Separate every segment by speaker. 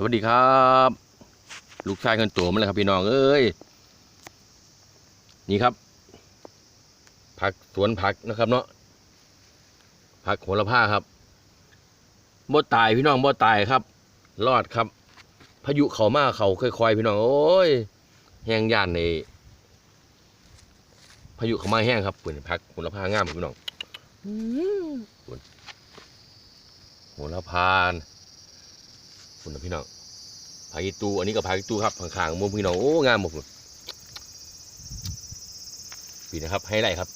Speaker 1: สวัสดีครับ ลูกชายคนโตมาเลยครับพี่น้องเอ้ยนี่ครับ ผักสวนผักนะครับเนาะผักโหระพาครับบ่ตายพี่น้องบ่ตายครับ รอดครับ พายุเขามาเขาค่อยๆพี่น้องโอ้ยแห้งย่านในพายุเขามาแห้งครับปุ่นผักโหระพางามพี่น้องปุ่นโหระพาุ่นนะพี่น้องผาอีตูอันนี้ก็ผาอีตูครับข้างๆมุมพี่น้องโอ้งามหมดเลยปีนะครับให้ไรครับ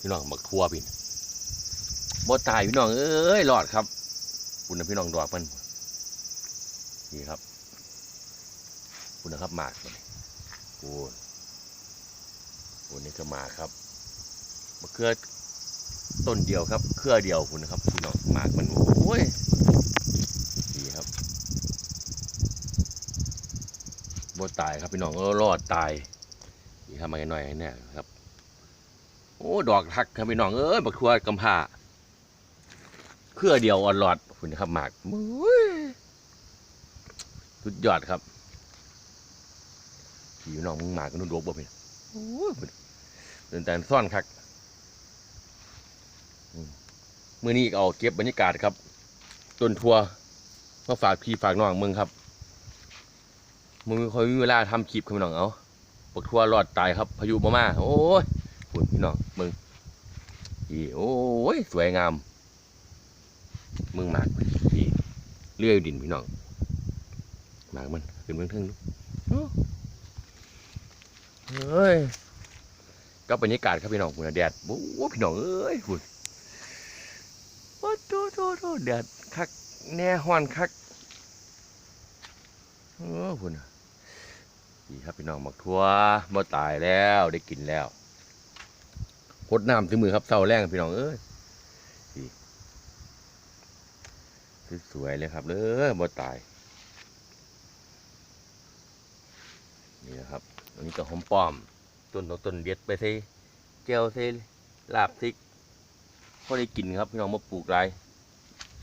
Speaker 1: พี่น้องบักทั่วปีนบ่ตายพี่น้องเอ้ยรอดครับคุณนะพี่น้องดอกมันนี่ครับ คุณนะครับหมากมันโอ้ยโอ้นี่ก็หมากครับมะเขือต้นเดียวครับ เครือเดียวคุณนะครับพี่น้องหมากมันโอ้ยดีครับ บ่ตายครับพี่น้องเออรอดตายนี่ทำมาหน่อยเนี่ยครับ โอ้ดอกทักครับพี่น้องเอ้ยบักทัวกำพร้าเครือเดียวอ่อนหลอดคุณครับหมากมสุดยอดครับพี่น้องมึงหมากก็นุ่นดกบ่เป็นเดินแต่ซ่อนคักอืมมื่อนี้เอาเก็บบรรยากาศครับ ต้นทัวมาฝากพี่ฝากน้องมึงครับ มึงไม่ค่อยมีเวลาทำคลิปครับพี่น้องเอาปกทัวรอดตายครับ พายุมามาโอ้ยคุณพี่น้องมึงอีโอ้ยสวยงาม มึงหมากอีเลื่อยดินพี่น้องหมากมันขึ้นเมืองเทิงดูโอ้เฮ้ยก็บรรยากาศครับพี่น้องคุณแดดโอ้พี่น้องเอ้ยคุณโอ้โตโตโตแดดคักแน่ฮ้อนคัก เออคุณน่ะดีครับพี่น้องหมักทั่วบ่ตายแล้วได้กินแล้วพดน้ำถึงมือครับเศร้าแรงพี่น้องเอ้ยสวยเลยครับเด้อบ่ตาย นี่นะครับอันนี้ก็หอมป้อม ต้นต้นต้นเด็ดไปใส่แก้วใส่ลาบทิกพอได้กินครับ พี่น้องมาปลูกไร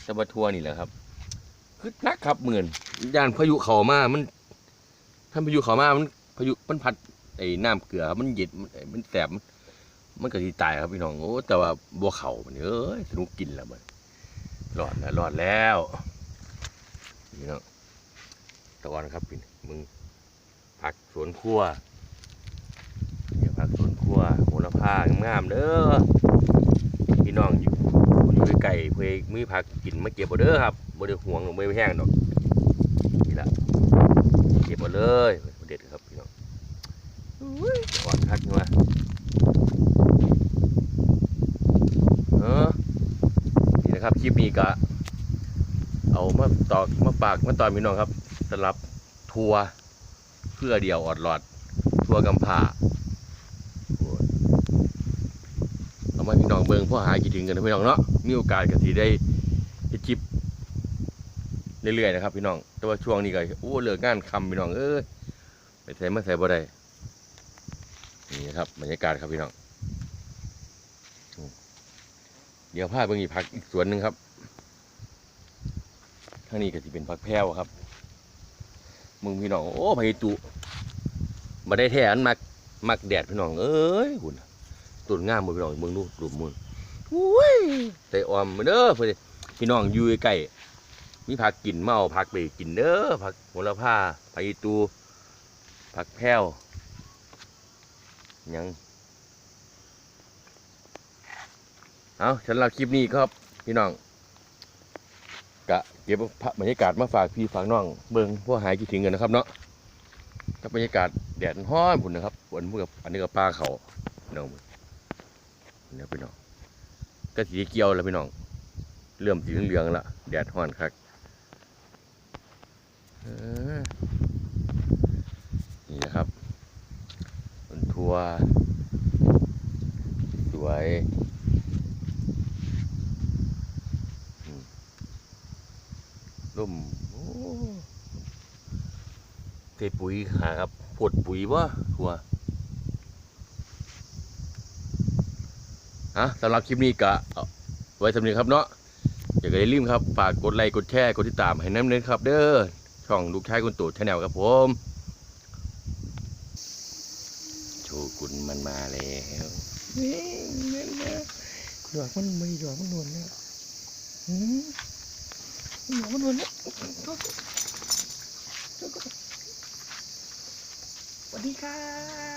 Speaker 1: แต่มาทั่วนี่แหละครับ คือนักครับเหมือนยานพายุเขามามันถ้านพายุเขามามันพายุมันพัดไอ้น้ำเกลือครับมันเย็ดมันมันแสบมันมันก็ทีตายครับพี่น้องโอ้แต่ว่าบัวเขามันเอ้ยสนุกกินแล้วมันรอดแล้วรอดแล้วพี่น้องตะวันครับพี่มึงผักสวนครัวเนี่ยผักสวนครัวโหระพางามๆเด้อพี่น้องอยู่อยู่ไกลๆ เพื่อมีผักกินมาเก็บเอาเด้อครับบ่ได้ห่วงบ่ได้แห้งดอกนี่ละเก็บมาเลยเด็ดครับพี่น้องอุ้ยอ่อนคักนี่ว่าเออนี่นะครับคลิปนี้ก็เอามาตอกมาฝากมาตอนพี่น้องครับสำหรับทัวร์เพื่อเดียวออดหลอดทัวร์กำพร้าโอ้ยเอา มาพี่น้องเบิงพ่อหายคิดถึงกันนะพี่น้องเนาะมีโอกาสก็สิได้เฮ็ดคลิปเรื่อยๆนะครับพี่น้อง แต่ว่าช่วงนี้ก็โอ้เลิกงานคำพี่น้องเอ้ยไปใส่มาใส่บ่ได้นี่ครับบรรยากาศครับพี่น้อง เดี๋ยวพาเบิ่งอีกผักอีกสวนหนึ่งครับทางนี้ก็จะเป็นผักแพรวครับ มึงพี่น้อง โอ้พายุตุมาได้แทนมักมักแดดพี่น้อง เอ้ยหุ่น ต้นงามหมดพี่น้องเบิ่งดูรูปมืออุ้ยแต่ออมมาเด้อเพื่อนพี่น้องอยู่ใกล้ๆมีผักกินเมาผักไปกินเด้อผักโหระพาผักอีตูผักแพ้วหยังเอาฉันเราคลิปนี้ครับพี่น้องกะเก็บบรรยากาศมาฝากพี่ฝากน้องเบิ่งพวกหายคิดถึงกันนะครับเนาะกับบรรยากาศแดดร้อนพุ่นนะครับฝนพวกกับอันนี้ก็ปลาเขาน้อง เนี่ยพี่น้องก็สีเกี่ยวแล้วพี่น้องเริ่มสีเหลืองแล้วแดดร้อนคักนี่นะครับบนทัวร์สวยอืมร่มโอ้เทปุ๋ยหาครับพดปุ๋ยวะทัวะสำหรับคลิปนี้กะเอาไว้สำเร็จครับเนาะอย่าลืมครับฝากกดไลค์กดแชร์กดติดตามให้น้ำเน้นครับ เด้อช่องลูกชายคุณตู่ชาแนลครับผมโชกุนมันมาแล้วนี่นั่นนะดอกมันไม่ดอกมันนวลแล้วหืมดอกมันนวลแล้วสวัสดีครับ